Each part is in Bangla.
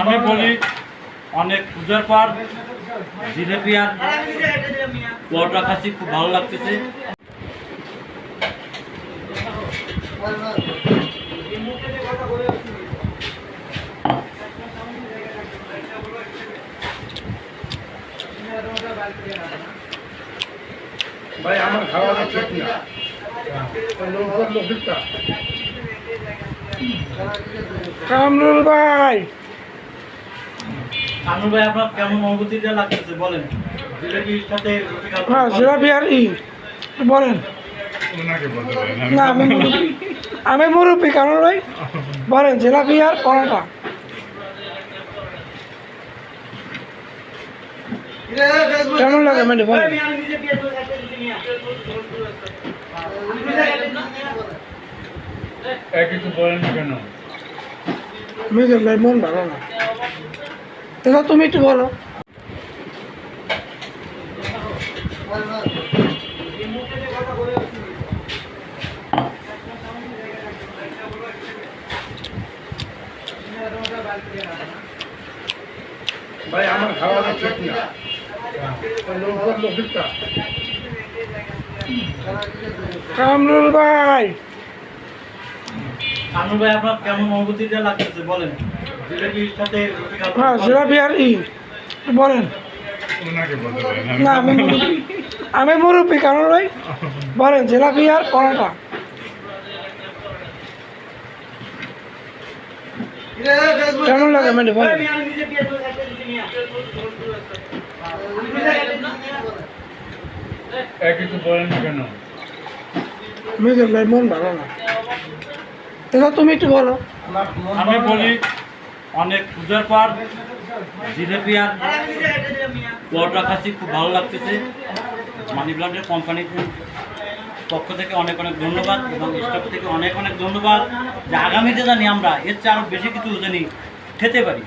আমি বলি অনেক পূজার পর জিলেপি আর পরোটা খাচ্ছি খুব ভালো লাগতেছে। ভাই আমার খাওয়াটা ঠিক না। লোকটা কামরুল ভাই কানু ভাই আপনার কেমন অনুভূতিটা লাগতেছে বলেন জিলেপির সাথে হ্যাঁ জিলাপি আর ই বলেন না আমি মুরব্বী আমি মুরব্বী কামরুল ভাই বলেন জিলাপি আর পরোটা কেমন লাগে বলেন একটু বলেন না কেন? মিজান ভাই মন ভালো না। দাদা তুমি একটু বলো। ভাই আমার খাওয়াটা ঠিক না। কামরুল ভাই কানু ভাই আপনার কেমন অনুভূতিটা লাগতেছে? বলেন। জিলেপির সাথে হ্যাঁ জিলাপি আর ই। বলেন। ওনাকে বলতে পারেন না। আমি আমি মুরব্বী ভাই। বলেন জিলাপি আর পরোটা। কেমন লাগে ম্যাডাম বলেন। এক একটু বলেন না কেন? মিজান ভাই মন ভালো না। দাদা তুমি একটু বলো। আমি বলি অনেক পূজার পর জিলেপি আর পরোটা খাচ্ছি খুব ভালো লাগতেছে। মানি ব্লান্ডের কোম্পানির পক্ষ থেকে অনেক অনেক ধন্যবাদ এবং স্টাফ থেকে অনেক অনেক ধন্যবাদ যে আগামীতে জানি আমরা এর চেয়ে আরও বেশি কিছু জানি খেতে পারি।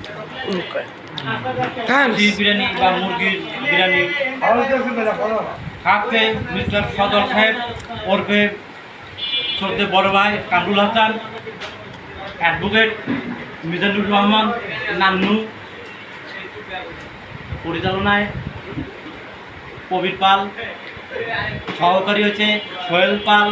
বিরিয়ানি বা মুরগির বিরিয়ানি। থাকতে মিস্টার সদর সাহেব ওরফে সর্দে বড় ভাই কামরুল হাসান অ্যাডভোকেট মিজানুর রহমান, নান্নু, পরিচালনায় প্রবীর পাল, সহকারী হচ্ছে সোহেল পাল।